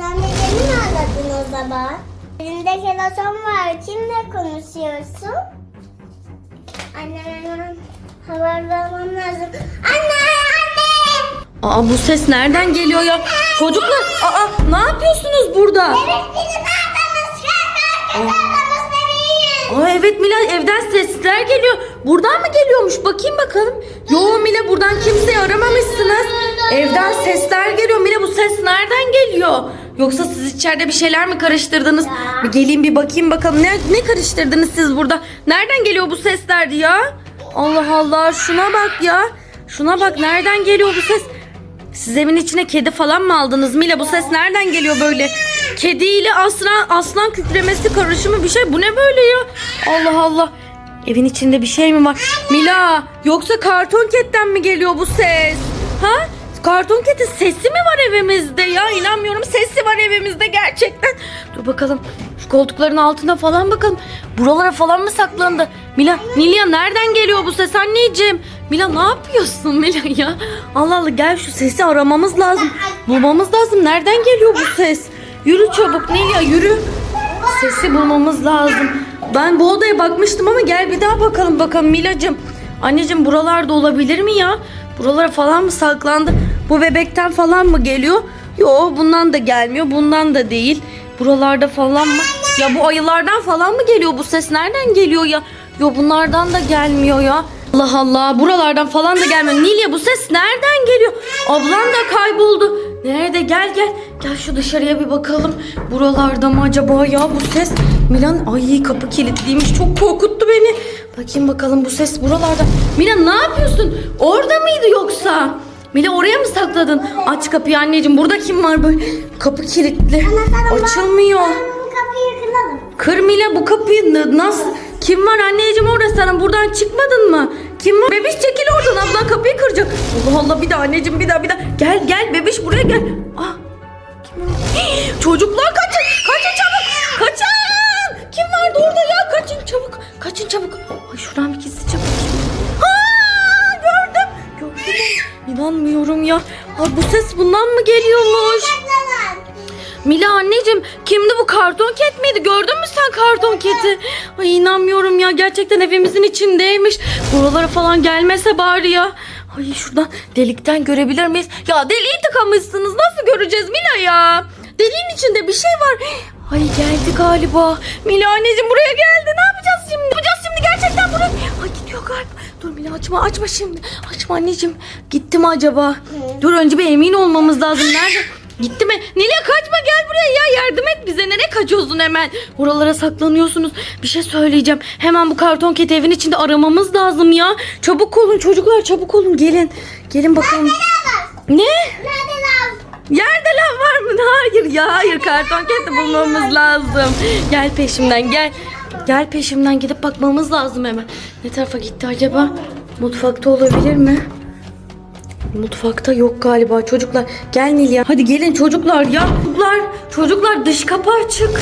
Sen de beni mi aradın o zaman? Elinde telefon var. Kimle konuşuyorsun? Anne hemen haber vermem lazım. Anne! Anne! Aa bu ses nereden geliyor ya? Çocuklar aa ne yapıyorsunuz burada? Evet bizim. Şarkı adamız bebeğiz. Aa evet Mila evden sesler geliyor. Buradan mı geliyormuş? Bakayım bakalım. Yo Mila buradan kimseyi aramamışsınız. Evden sesler geliyor. Mila bu ses nereden geliyor? Yoksa siz içeride bir şeyler mi karıştırdınız? Bir geleyim bir bakayım bakalım. Ne, ne karıştırdınız siz burada? Nereden geliyor bu sesler ya? Allah Allah şuna bak ya. Şuna bak nereden geliyor bu ses? Siz evin içine kedi falan mı aldınız Mila? Bu ses nereden geliyor böyle? Kedi ile aslan, aslan kükremesi karışımı bir şey. Bu ne böyle ya? Allah Allah. Evin içinde bir şey mi var? Mila yoksa karton ketten mi geliyor bu ses? Ha? Karton ketin sesi mi var evimizde ya? İnanmıyorum sesi var evimizde gerçekten. Dur bakalım. Şu koltukların altına falan bakalım. Buralara falan mı saklandı? Mila, Nilya nereden geliyor bu ses anneciğim? Mila ne yapıyorsun Mila ya? Allah Allah gel şu sesi aramamız lazım. Bulmamız lazım. Nereden geliyor bu ses? Yürü çabuk Nilya yürü. Sesi bulmamız lazım. Ben bu odaya bakmıştım ama gel bir daha bakalım bakalım Milacığım. Anneciğim buralarda olabilir mi ya? Buralara falan mı saklandı? Bu bebekten falan mı geliyor? Yo bundan da gelmiyor. Bundan da değil. Buralarda falan mı? Ya bu ayılardan falan mı geliyor bu ses? Nereden geliyor ya? Yo bunlardan da gelmiyor ya. Allah Allah buralardan falan da gelmiyor. Nilya bu ses nereden geliyor? Ablan da kayboldu. Nerede? Gel gel. Gel şu dışarıya bir bakalım. Buralarda mı acaba ya bu ses? Milan ay kapı kilitliymiş. Çok korkuttu beni. Bakayım bakalım bu ses buralarda. Milan ne yapıyorsun? Orada mıydı yoksa? Mila oraya mı sakladın? Aç kapıyı anneciğim. Burada kim var böyle? Kapı kilitli. Açılmıyor. Bu kapıyı kıralım. Kır Mila bu kapıyı nasıl? Kim var anneciğim orada sen buradan çıkmadın mı? Kim var? Bebiş çekil oradan ablan kapıyı kıracak. Allah Allah bir daha anneciğim bir daha bir daha. Gel gel bebiş buraya gel. Ah. Kim var? Hii, Çocuklar kaçın. Kaçın çabuk. Kaçın. Kim vardı orada ya? Kaçın çabuk. Kaçın çabuk. Ay şuradan bir gizlice bakayım. İnanmıyorum ya. Ay bu ses bundan mı geliyormuş? Mila anneciğim kimdi bu karton ket miydi? Gördün mü sen karton keti? Ay inanmıyorum ya gerçekten evimizin içindeymiş. Buralara falan gelmese bari ya. Ay şuradan delikten görebilir miyiz? Ya deliği tıkamışsınız nasıl göreceğiz Mila ya? Deliğin içinde bir şey var. Ay geldi galiba. Mila anneciğim buraya geldi. Ne yapacağız şimdi? Ne yapacağız şimdi gerçekten buraya? Ay gidiyor galiba. Dur Mila açma açma şimdi. Açma anneciğim. Gitti mi acaba? Dur önce bir emin olmamız lazım. Nerede? Gitti mi? Nilay kaçma gel buraya ya yardım et bize. Nereye kaçıyorsun hemen? Oralara saklanıyorsunuz. Bir şey söyleyeceğim. Hemen bu karton keti evin içinde aramamız lazım ya. Çabuk olun çocuklar çabuk olun gelin. Gelin bakalım. Ne? Nerede lan? Yerde lav var mı? Hayır ya hayır karton keti bulmamız lazım. Gel peşimden gel. Gel peşimden gidip bakmamız lazım hemen. Ne tarafa gitti acaba? Mutfakta olabilir mi? Mutfakta yok galiba çocuklar. Gel Nilya. Hadi gelin çocuklar ya. Çocuklar, çocuklar dış kapı açık.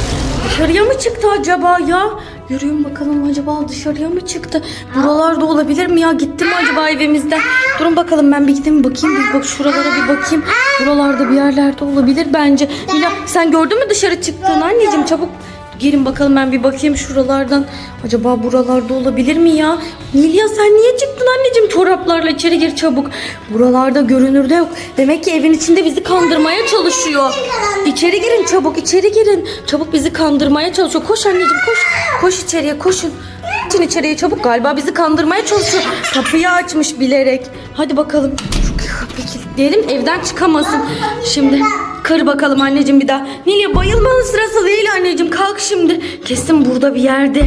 Dışarıya mı çıktı acaba ya? Yürüyün bakalım acaba dışarıya mı çıktı? Buralarda olabilir mi ya? Gitti mi acaba evimizden? Durun bakalım ben bir gideyim bakayım. Bir bak şuralara bir bakayım. Buralarda bir yerlerde olabilir bence. Nilya sen gördün mü dışarı çıktığını anneciğim çabuk. Gelin bakalım ben bir bakayım şuralardan. Acaba buralarda olabilir mi ya? Nilya sen niye çıktın anneciğim çoraplarla içeri gir çabuk. Buralarda görünürde yok. Demek ki evin içinde bizi kandırmaya çalışıyor. İçeri girin çabuk içeri girin. Çabuk bizi kandırmaya çalışıyor. Koş anneciğim koş. Koş içeriye koşun. Koşun içeriye çabuk galiba bizi kandırmaya çalışıyor. Kapıyı açmış bilerek. Hadi bakalım. Kapıyı kilitleyelim evden çıkamasın. Şimdi kır bakalım anneciğim bir daha. Nilya bayılmanın sırası değil anneciğim. Kalk şimdi. Kesin burada bir yerde.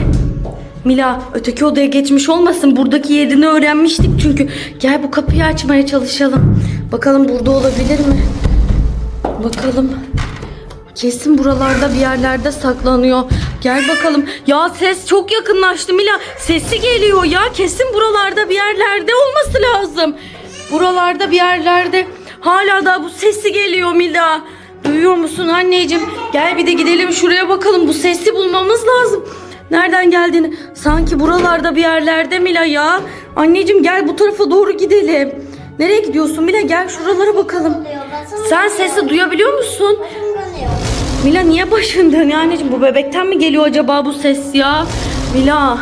Mila öteki odaya geçmiş olmasın. Buradaki yerini öğrenmiştik çünkü. Gel bu kapıyı açmaya çalışalım. Bakalım burada olabilir mi? Bakalım. Kesin buralarda bir yerlerde saklanıyor. Gel bakalım. Ya ses çok yakınlaştı Mila. Sesi geliyor ya. Kesin buralarda bir yerlerde olması lazım. Buralarda bir yerlerde. Hala da bu sesi geliyor Mila. Duyuyor musun anneciğim? Gel bir de gidelim şuraya bakalım. Bu sesi bulmamız lazım. Nereden geldiğini. Sanki buralarda bir yerlerde Mila ya. Anneciğim gel bu tarafa doğru gidelim. Nereye gidiyorsun Mila? Gel şuralara bakalım. Sen sesi duyabiliyor musun? Mila niye başın dönüyor anneciğim? Bu bebekten mi geliyor acaba bu ses ya? Mila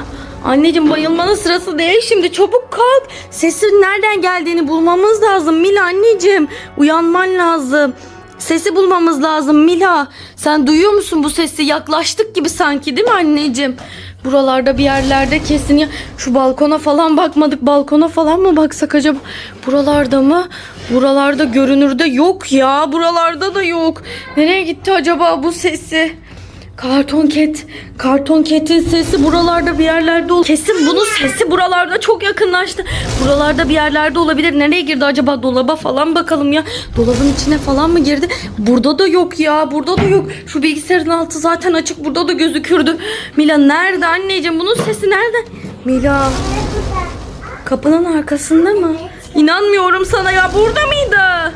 anneciğim bayılmanın sırası değil şimdi çabuk kalk. Sesin nereden geldiğini bulmamız lazım Mila anneciğim. Uyanman lazım. Sesi bulmamız lazım Mila. Sen duyuyor musun bu sesi? Yaklaştık gibi sanki değil mi anneciğim? Buralarda bir yerlerde kesin ya. Şu balkona falan bakmadık. Balkona falan mı baksak acaba? Buralarda mı? Buralarda görünürde yok ya. Buralarda da yok. Nereye gitti acaba bu sesi? Karton ket. Karton ketin sesi buralarda bir yerlerde ol. Kesin bunun sesi buralarda çok yakınlaştı. Buralarda bir yerlerde olabilir. Nereye girdi acaba? Dolaba falan bakalım ya. Dolabın içine falan mı girdi? Burada da yok ya. Burada da yok. Şu bilgisayarın altı zaten açık. Burada da gözükürdü. Mila nerede anneciğim? Bunun sesi nerede? Mila kapının arkasında mı? İnanmıyorum sana ya. Burada mıydı?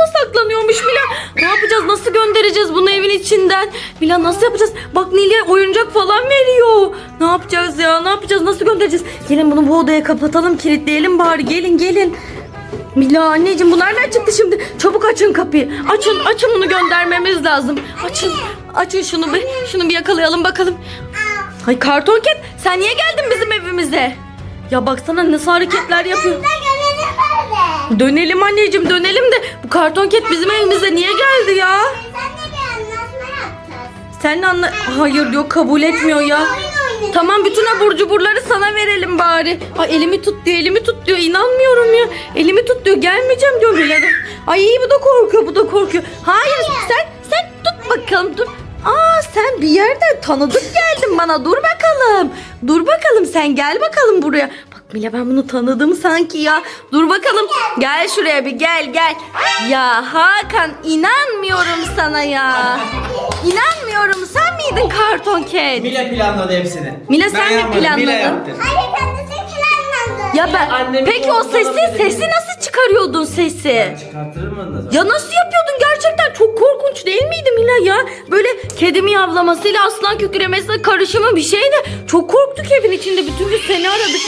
Burada saklanıyormuş Mila. Ne yapacağız? Nasıl göndereceğiz bunu evin içinden? Mila nasıl yapacağız? Bak Nil'e oyuncak falan veriyor. Ne yapacağız ya? Ne yapacağız? Nasıl göndereceğiz? Gelin bunu bu odaya kapatalım, kilitleyelim bari. Gelin gelin. Mila anneciğim bu nereden çıktı şimdi? Çabuk açın kapıyı. Açın açın bunu göndermemiz lazım. Açın. Açın şunu bir. Şunu bir yakalayalım bakalım. Ay karton ket sen niye geldin bizim evimize? Ya baksana nasıl hareketler yapıyor. Böyle. Dönelim anneciğim dönelim de bu karton ket bizim evimize niye geldi ya? Sen de bir anlaşma yapacağız. Seninle anla... Hayır yok kabul etmiyor ya. Tamam bütün abur cuburları sana verelim bari. Ay elimi tut diyor elimi tut diyor inanmıyorum ya. Elimi tut diyor gelmeyeceğim diyor da. Ay bu da korkuyor bu da korkuyor. Hayır sen sen tut bakalım dur. Aa sen bir yerden tanıdık geldin bana dur bakalım. Dur bakalım sen gel bakalım buraya. Mila ben bunu tanıdım sanki ya. Dur bakalım gel şuraya bir gel gel. Ya Hakan inanmıyorum sana ya. İnanmıyorum sen miydin karton ket? Mila planladı hepsini. Mila Ben sen mi yapmadım, planladın? Yaptı. Hayır kendisi planlandı. Ya ben Annemin peki o koltuğuna sesi sesi nasıl çıkarıyordun sesi? Çıkartırım onu da. Ya nasıl kedi miyavlamasıyla aslan kükremesiyle karışımı bir şeydi. Çok korktuk evin içinde bütün gün seni aradık.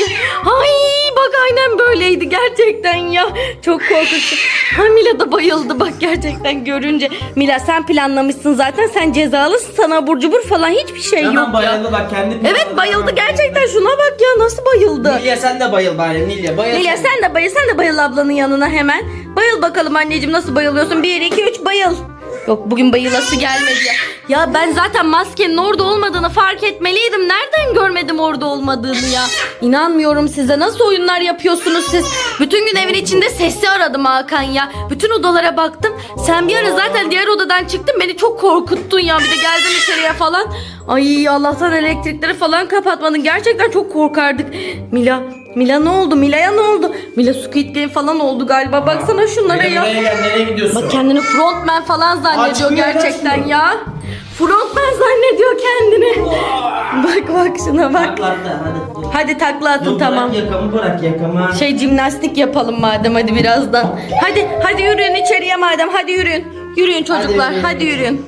Ay bak aynen böyleydi gerçekten ya. Çok korkunç. Ha Mila da bayıldı bak gerçekten görünce. Mila sen planlamışsın zaten sen cezalısın sana abur cubur falan hiçbir şey yok Hemen ya. bayıldı bak kendi. Evet bayıldı gerçekten şuna bak ya nasıl bayıldı. Nilya sen de bayıl bari Nilya bayıl. Nilya sen de bayıl, sen de bayıl ablanın yanına hemen. Bayıl bakalım anneciğim nasıl bayılıyorsun? 1, 2, 3 bayıl. Yok bugün bayılası gelmedi ya. Ya ben zaten maskenin orada olmadığını fark etmeliydim. Nereden görmedim orada olmadığını ya? İnanmıyorum size. Nasıl oyunlar yapıyorsunuz siz? Bütün gün evin içinde sesi aradım Hakan ya. Bütün odalara baktım. Sen bir ara zaten diğer odadan çıktın. Beni çok korkuttun ya. Bir de geldin içeriye falan. Ay Allah'tan elektrikleri falan kapatmadın. Gerçekten çok korkardık. Mila Mila ne oldu? Mila'ya ne oldu? Mila Squid Game falan oldu galiba. Baksana şunlara Mila ya. gel nereye gidiyorsun? Bak kendini frontman falan zannediyor Açmıyor, gerçekten açmıyor. ya. Frontman zannediyor kendini. bak bak şuna bak. Taklattı hadi. Hadi takla atın Dur, tamam. Bırak yakamı bırak yakamı. Şey jimnastik yapalım madem hadi birazdan. Hadi hadi yürüyün içeriye madem hadi yürüyün. Yürüyün çocuklar Hadi. hadi yürüyün.